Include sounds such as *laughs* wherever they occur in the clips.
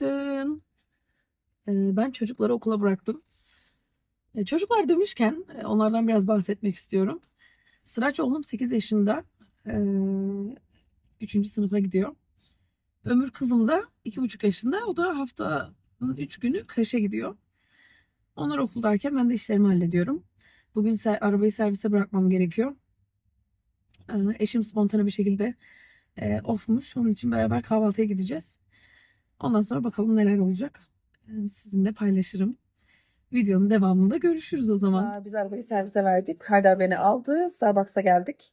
Günaydın. Ee, Ben çocukları okula bıraktım. E, Çocuklar demişken e, onlardan biraz bahsetmek istiyorum. Sıraç oğlum 8 yaşında. 3. sınıfa gidiyor. Ömür kızım da 2,5 yaşında. O da haftanın 3 günü kreşe gidiyor. Onlar okuldayken ben de işlerimi hallediyorum. Bugün arabayı servise bırakmam gerekiyor. Ee, Eşim spontane bir şekilde e, offmuş. Onun için beraber kahvaltıya gideceğiz. Ondan sonra bakalım neler olacak. Ee, Sizinle paylaşırım. Videonun devamında görüşürüz o zaman. Biz arabayı servise verdik. Haydar beni aldı. Starbucks'a geldik.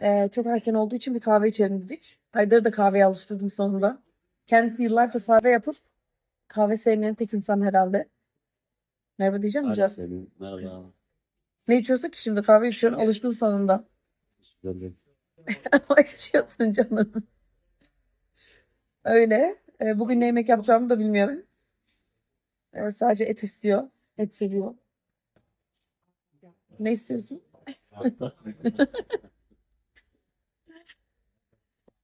Ee, çok erken olduğu için bir kahve içelim dedik. Haydar'ı da kahveye alıştırdım sonunda. Kendisi yıllarca kahve yapıp kahve sevmeyen tek insan herhalde. Merhaba diyeceğim mi Can? Senin merhaba. Ne içiyorsun ki şimdi? Kahve içiyorsun. Alıştın sonunda. *laughs* Ama içiyorsun canım. Öyle. Ee, bugün ne yemek yapacağımı da bilmiyorum. Ee, sadece et istiyor. Et seviyor. Ne istiyorsun? *laughs*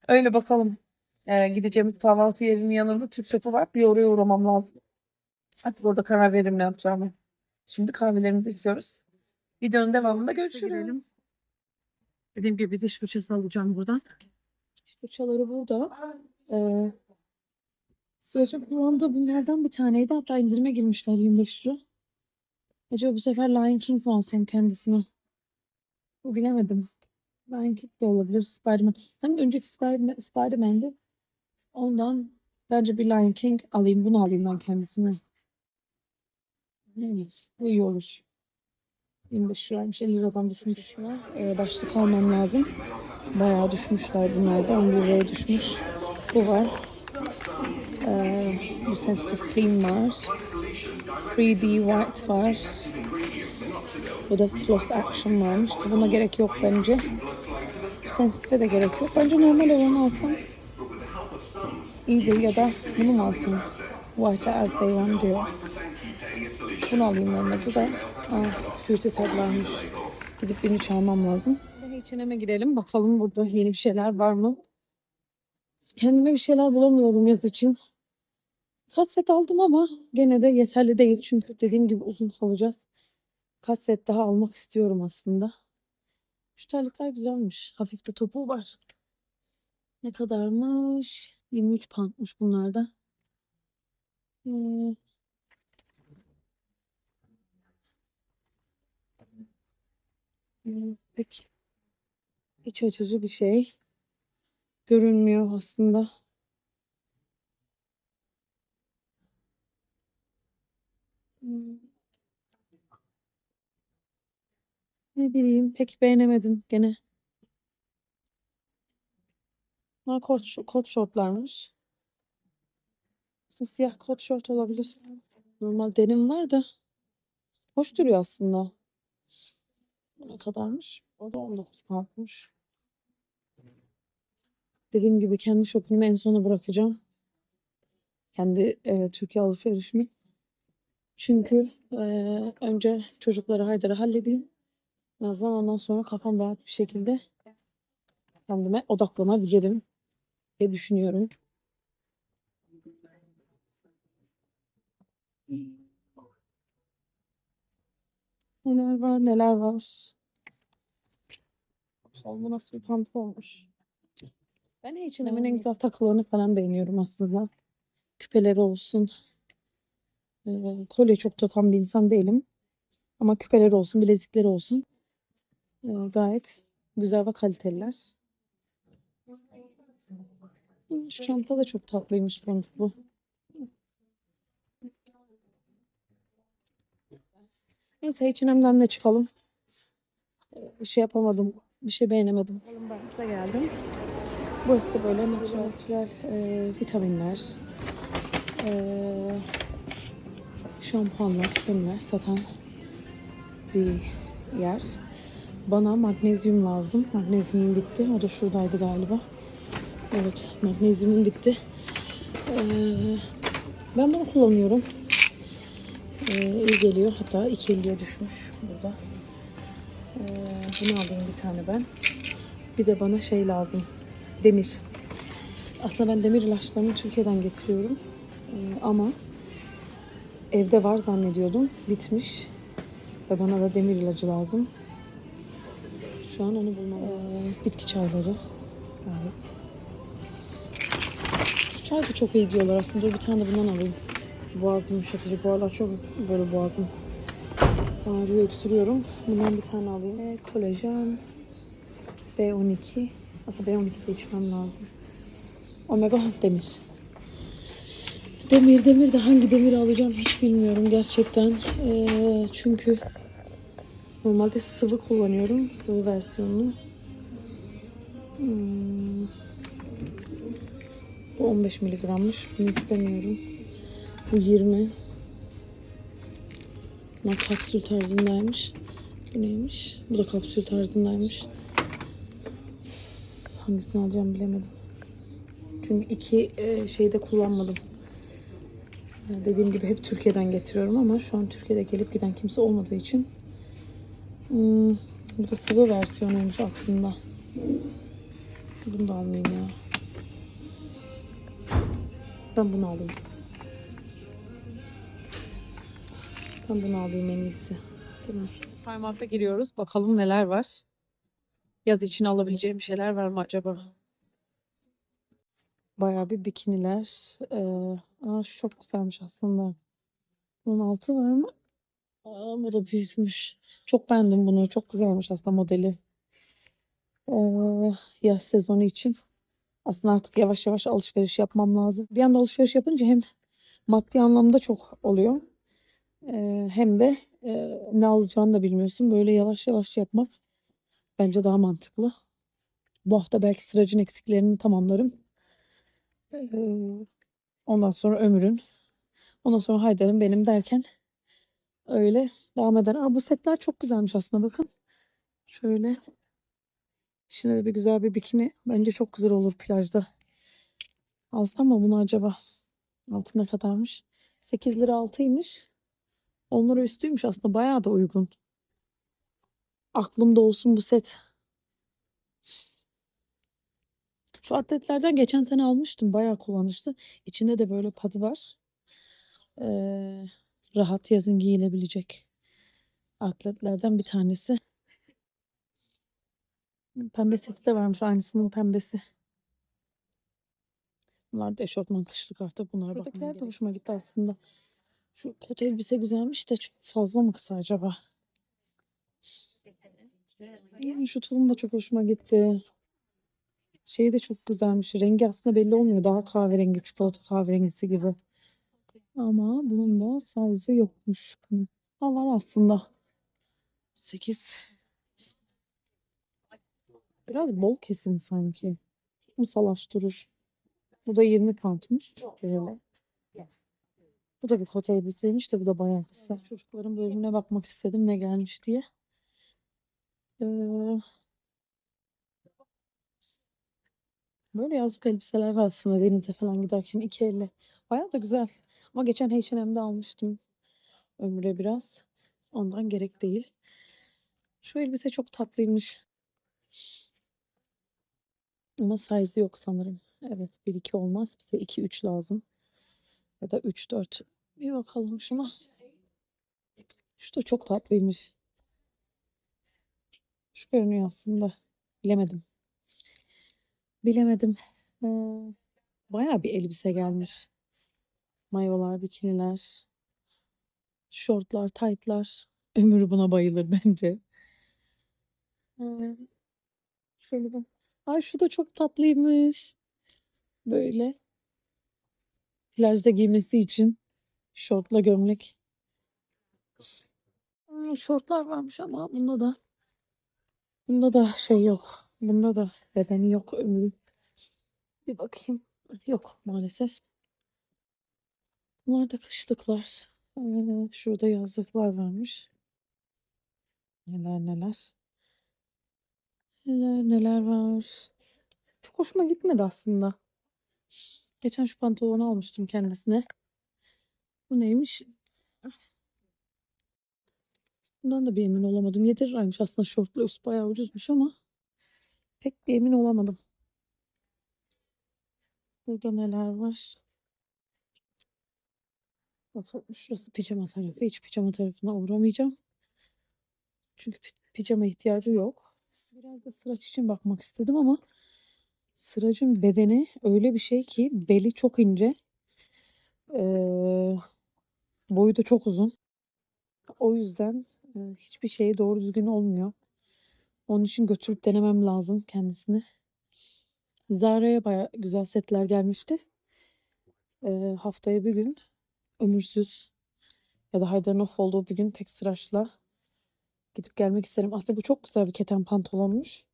Öyle bakalım. Ee, gideceğimiz kahvaltı yerinin yanında Türk shop'u var. Bir oraya uğramam lazım. Artık orada karar veririm ne yapacağımı. Şimdi kahvelerimizi içiyoruz. Videonun devamında görüşürüz. Dediğim gibi diş fırçası alacağım buradan. Diş fırçaları burada. Ee, Sıracım kullandığı bunlardan bir taneydi. Hatta indirime girmişler 25 lira. Acaba bu sefer Lion King mi alsam kendisine? Bilemedim. Lion King de olabilir. Spider-Man. Hani önceki Spider- Spider-Man'di. Ondan bence bir Lion King alayım. Bunu alayım ben kendisine. Evet. Bu iyi olur. 25 liraymış. 50 liradan düşmüş. Ee, başlık almam lazım. Bayağı düşmüşler bunlar da. 11 liraya düşmüş. Bu var. Ee, bu sensitive cream var. 3D white var. Bu da floss action varmış. Buna gerek yok bence. Bu sensitive'e de gerek yok. Bence normal olanı alsam iyidir ya da bunu mu alsam? White as they want diyor. Bunu alayım olmadı da. Aa, security tag varmış. Gidip birini çalmam lazım. H&M'e girelim. Bakalım burada yeni bir şeyler var mı? Kendime bir şeyler bulamıyorum yaz için. Kaç set aldım ama gene de yeterli değil. Çünkü dediğim gibi uzun kalacağız. Kaç set daha almak istiyorum aslında. Şu terlikler güzelmiş. Hafif de topuğu var. Ne kadarmış? 23 poundmuş bunlarda. Hmm. Hmm, Pek iç açıcı bir şey görünmüyor aslında. Ne bileyim pek beğenemedim gene. Bunlar kot, kot şortlarmış. İşte siyah kot şort olabilir. Normal denim var da. Hoş duruyor aslında. Ne kadarmış? O da 19 poundmuş. Dediğim gibi kendi shoppingimi en sona bırakacağım. Kendi e, Türkiye alışverişimi. Çünkü e, önce çocukları Haydar'ı halledeyim. En azından ondan sonra kafam rahat bir şekilde kendime odaklanabilirim diye düşünüyorum. Neler var neler var. Bu nasıl bir pantolonmuş. Ben H&M'in en güzel takılarını falan beğeniyorum aslında. Küpeleri olsun. Ee, kolye çok takan bir insan değilim. Ama küpeleri olsun, bilezikleri olsun. Ee, gayet güzel ve kaliteliler. Şu çanta da çok tatlıymış boncuklu. Neyse H&M'den de çıkalım. Ee, Bir şey yapamadım. Bir şey beğenemedim. Barnes'a geldim. Burası da böyle natural, e, vitaminler, e, şampuanlar, kremler satan bir yer. Bana magnezyum lazım. Magnezyumum bitti. O da şuradaydı galiba. Evet, magnezyumum bitti. Ee, ben bunu kullanıyorum. Ee, iyi geliyor. Hatta 2.50'ye düşmüş burada. Ee, bunu alayım bir tane ben. Bir de bana şey lazım. Demir. Aslında ben demir ilaçlarını Türkiye'den getiriyorum. Ee, ama evde var zannediyordum. Bitmiş. Ve bana da demir ilacı lazım. Şu an onu bulmam. Ee, bitki çayları. Gayet. Şu çay da çok iyi diyorlar aslında. Dur bir tane de bundan alayım. Boğaz yumuşatıcı. Bu aralar çok böyle boğazım ağrıyor, öksürüyorum. Bundan bir tane alayım. Ee, kolajen. B12. Aslında B12 de içmem lazım. Omega demir. Demir demir de hangi demiri alacağım hiç bilmiyorum gerçekten. Ee, çünkü normalde sıvı kullanıyorum. Sıvı versiyonunu. Hmm. Bu 15 miligrammış. Bunu istemiyorum. Bu 20. Bunlar kapsül tarzındaymış. Bu neymiş? Bu da kapsül tarzındaymış. Hangisini alacağım bilemedim. Çünkü iki e, şeyde kullanmadım. E, Dediğim gibi hep Türkiye'den getiriyorum ama şu an Türkiye'de gelip giden kimse olmadığı için hmm, bu da sıvı versiyonuymuş aslında. Bunu da almayayım ya. Ben bunu alayım. Ben bunu alayım en iyisi. Primark'a giriyoruz. Bakalım neler var. Yaz için alabileceğim şeyler var mı acaba? Bayağı bir bikiniler. Ee, aa, şu çok güzelmiş aslında. Bunun altı var mı? Aa, bu da büyükmüş. Çok beğendim bunu. Çok güzelmiş aslında modeli. Ee, yaz sezonu için. Aslında artık yavaş yavaş alışveriş yapmam lazım. Bir anda alışveriş yapınca hem maddi anlamda çok oluyor. Ee, hem de e, ne alacağını da bilmiyorsun. Böyle yavaş yavaş yapmak bence daha mantıklı. Bu hafta belki sıracın eksiklerini tamamlarım. Ee, ondan sonra ömrün. Ondan sonra Haydar'ın benim derken öyle devam eder. Aa, bu setler çok güzelmiş aslında bakın. Şöyle. Şimdi de bir güzel bir bikini. Bence çok güzel olur plajda. Alsam mı bunu acaba? Altı kadarmış? 8 lira altıymış. 10 lira üstüymüş aslında. Bayağı da uygun. Aklımda olsun bu set. Şu atletlerden geçen sene almıştım. Bayağı kullanışlı. İçinde de böyle padı var. Ee, rahat yazın giyilebilecek atletlerden bir tanesi. Pembe seti de varmış. Aynısının pembesi. Bunlar da eşofman kışlık artık. Bunlara Buradakiler de hoşuma gitti aslında. Şu kot elbise güzelmiş de çok fazla mı kısa acaba? Şu tulum da çok hoşuma gitti. Şey de çok güzelmiş. Rengi aslında belli olmuyor. Daha kahverengi, çikolata kahverengisi gibi. Ama bunun da size'ı yokmuş. Allah aslında. 8. Biraz bol kesin sanki. Bu salaş durur. Bu da 20 poundmuş. Böyle. Bu da bir kot elbiseymiş de bu da bayağı kısa. Çocukların bölümüne bakmak istedim ne gelmiş diye. Böyle yazlık elbiseler var aslında denize falan giderken iki elle. Bayağı da güzel. Ama geçen H&M'de almıştım. Ömre biraz. Ondan gerek değil. Şu elbise çok tatlıymış. Ama size yok sanırım. Evet 1-2 olmaz. Bize 2-3 lazım. Ya da 3-4. Bir bakalım şuna. Şu da çok tatlıymış. Şu görünüyor aslında. Bilemedim. Bilemedim. Ee, bayağı bir elbise gelmiş. Mayolar, bikiniler, şortlar, taytlar. Ömür buna bayılır bence. Ee, şöyle bak. Ay şu da çok tatlıymış. Böyle. Plajda giymesi için şortla gömlek. Hmm, şortlar varmış ama bunda da bunda da şey yok. Bunda da bedeni yok ömrü. Bir bakayım. Yok maalesef. Bunlar da kışlıklar. Ee, şurada yazlıklar varmış. Neler neler. Neler neler var. Çok hoşuma gitmedi aslında. Geçen şu pantolonu almıştım kendisine. Bu neymiş? Bundan da bir emin olamadım. 7 liraymış aslında şortlu üst bayağı ucuzmuş ama pek bir emin olamadım. Burada neler var? Bakın şurası pijama tarafı. Hiç pijama tarafına uğramayacağım. Çünkü pi- pijama ihtiyacı yok. Biraz da sıraç için bakmak istedim ama sıracın bedeni öyle bir şey ki beli çok ince. Ee, boyu da çok uzun. O yüzden hiçbir şey doğru düzgün olmuyor. Onun için götürüp denemem lazım kendisini. Zara'ya baya güzel setler gelmişti. Ee, haftaya bir gün ömürsüz ya da Haydarinoff olduğu bir gün tek sıraçla gidip gelmek isterim. Aslında bu çok güzel bir keten pantolonmuş.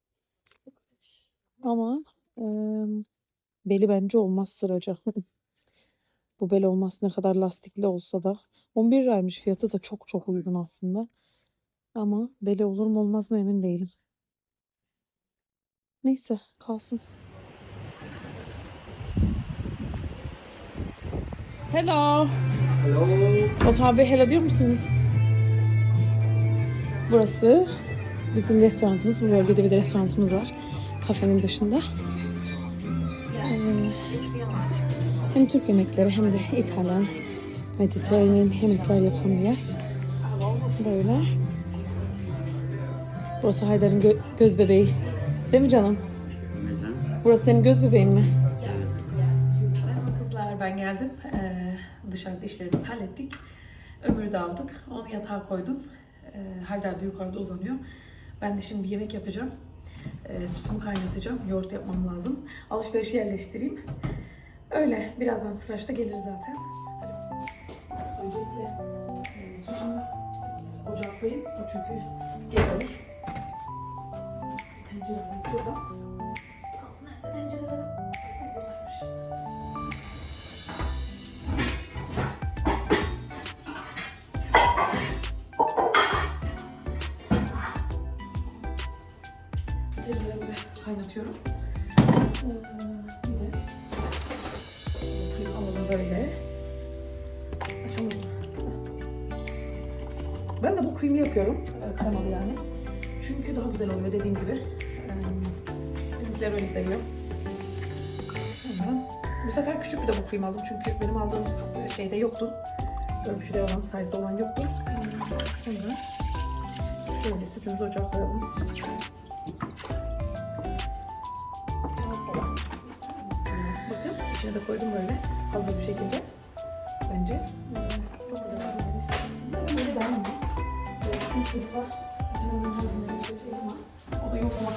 Ama e, beli bence olmaz sıraca. *laughs* Bu bel olmaz ne kadar lastikli olsa da. 11 liraymış fiyatı da çok çok uygun aslında. Ama beli olur mu olmaz mı emin değilim. Neyse kalsın. Hello. Hello. Okan Bey hello diyor musunuz? Burası bizim restoranımız. Bu bölgede bir de restoranımız var. Kafenin dışında. Ee, hem Türk yemekleri hem de İtalyan, Mediterranean yemekler yapan bir yer. Böyle. Burası Haydar'ın gö- göz bebeği. Değil mi canım? Burası senin göz bebeğin mi? Kızlar ben geldim. Ee, dışarıda işlerimizi hallettik. Ömür'ü de aldık. Onu yatağa koydum. Ee, Haydar da yukarıda uzanıyor. Ben de şimdi bir yemek yapacağım. Ee, sütümü kaynatacağım. Yoğurt yapmam lazım. Alışverişi yerleştireyim. Öyle. Birazdan sıraçta gelir zaten. Öncelikle e, sütümü ocağa koyayım. O çünkü geç olur. Şurada. Tencerelerim? Kaynatıyorum. Ee. Ben de bu kıyımlı yapıyorum. Ee, Kremalı yani. Çünkü daha güzel oluyor dediğim gibi. Bizimkiler öyle seviyor. Bu sefer küçük bir de bu kıyım aldım. Çünkü benim aldığım şeyde yoktu. Ölçüde olan, size'de olan yoktu. Şöyle sütümüzü ocağa koyalım. Bakın içine de koydum böyle hazır bir şekilde. Bence çok güzel. Böyle. Böyle Çünkü çocuklar şey o da yok ama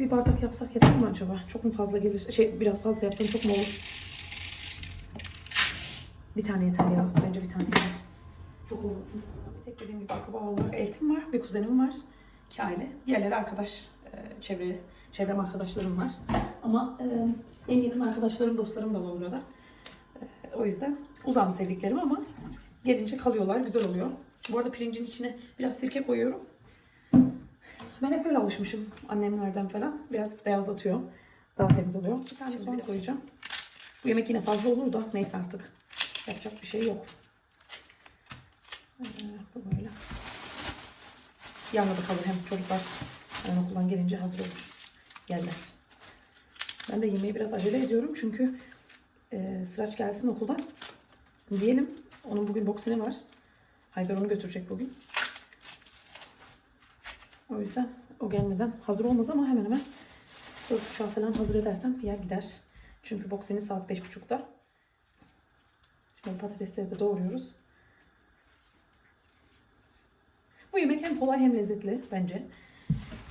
bir bardak yapsak yeter mi acaba? Çok mu fazla gelir? Şey biraz fazla yapsam çok mu olur? Bir tane yeter ya. Bence bir tane yeter. Çok olmasın. Tek dediğim gibi akraba olarak eltim var. Bir kuzenim var. İki aile. Diğerleri arkadaş. e, Çevre, çevrem arkadaşlarım var. Ama e, en yakın arkadaşlarım, dostlarım da var burada. E, o yüzden uzağım sevdiklerim ama gelince kalıyorlar. Güzel oluyor. Bu arada pirincin içine biraz sirke koyuyorum. Ben hep öyle alışmışım annemlerden falan. Biraz beyazlatıyor. Daha temiz oluyor. Bir tane soğan koyacağım. Bu yemek yine fazla olur da neyse artık. Yapacak bir şey yok. Ee, bu böyle. Yanına da kalır hem çocuklar yani okuldan gelince hazır olur. Yerler. Ben de yemeği biraz acele ediyorum çünkü e, Sıraç gelsin okuldan. Diyelim onun bugün boksini var. Haydar onu götürecek bugün. O yüzden o gelmeden hazır olmaz ama hemen hemen 4.30'a falan hazır edersem yer gider. Çünkü boksini saat 5.30'da. Şimdi patatesleri de doğruyoruz. Bu yemek hem kolay hem lezzetli bence.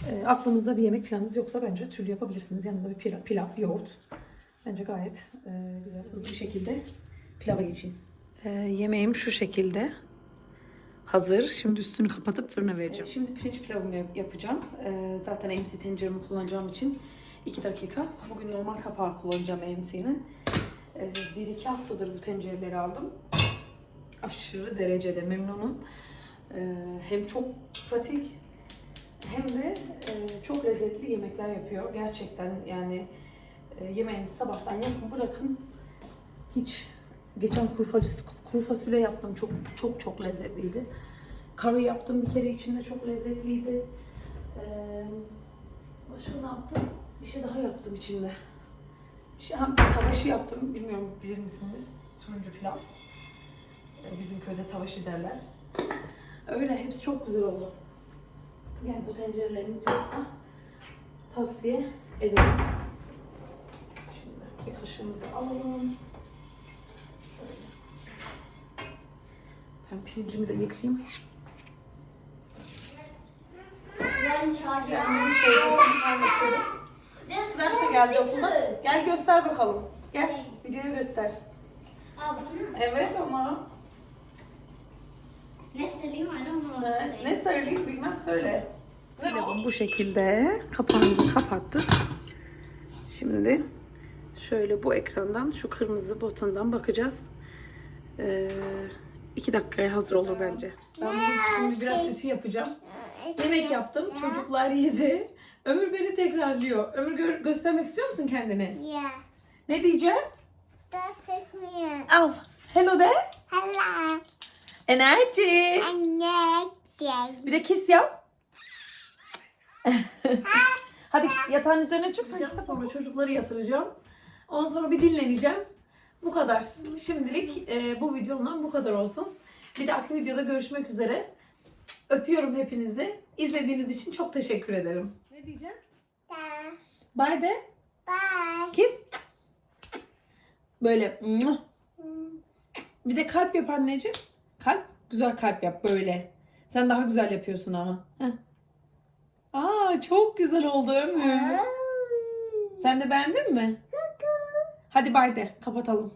E, aklınızda bir yemek planınız yoksa bence türlü yapabilirsiniz. Yanında bir pilav, pilav yoğurt. Bence gayet e, güzel. Hızlı bir şekilde pilava geçeyim. E, yemeğim şu şekilde. Hazır. Şimdi üstünü kapatıp fırına vereceğim. Ee, şimdi pirinç pilavımı yap- yapacağım. Ee, zaten AMC tenceremi kullanacağım için 2 dakika. Bugün normal kapağı kullanacağım AMC'nin. Ee, bir iki haftadır bu tencereleri aldım. Aşırı derecede memnunum. Ee, hem çok pratik hem de e, çok lezzetli yemekler yapıyor. Gerçekten yani e, yemeğinizi sabahtan yapın bırakın. Hiç geçen kuru fasulye, Kuru fasulye yaptım. Çok çok çok lezzetliydi. Curry yaptım bir kere içinde çok lezzetliydi. Ee, başka ne yaptım? Bir şey daha yaptım içinde. Bir şey, tavaşı yaptım. Bilmiyorum bilir misiniz? Turuncu pilav. Ee, Bizim köyde tavaşı derler. Öyle hepsi çok güzel oldu. Yani bu tencereleriniz yoksa tavsiye ederim. Şimdi bir kaşığımızı alalım. Ben pirincimi de yıkayayım. Ben şarjı Sıraç da geldi okuldan. Gel göster bakalım. Gel videoyu göster. Aa bunu Evet ama ne söyleyeyim? I don't know what to ne, say. ne söyleyeyim bilmem söyle. Bu şekilde kapağımızı kapattık. Şimdi şöyle bu ekrandan şu kırmızı butondan bakacağız. Ee, iki dakikaya hazır olur bence. Ben bugün şimdi biraz ütü yapacağım. Yemek yaptım. Çocuklar yedi. Ömür beni tekrarlıyor. Ömür gö- göstermek istiyor musun kendini? Yeah. Ne diyeceğim? That's me. Al. Hello de. Hello. Enerji. Anne. Bir de kiss yap. *laughs* Hadi yatağın üzerine çık sen kitap Sonra çocukları yatıracağım. Ondan sonra bir dinleneceğim. Bu kadar. Şimdilik e, bu videomdan bu kadar olsun. Bir dahaki videoda görüşmek üzere. Öpüyorum hepinizi. İzlediğiniz için çok teşekkür ederim. Ne diyeceğim? Bye de. Bye. Kiss. Böyle. Bir de kalp yap anneciğim. Kalp. Güzel kalp yap böyle. Sen daha güzel yapıyorsun ama. Heh. Aa çok güzel oldu Ömür. Sen de beğendin mi? Hadi bay de kapatalım.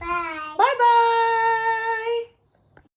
Bye.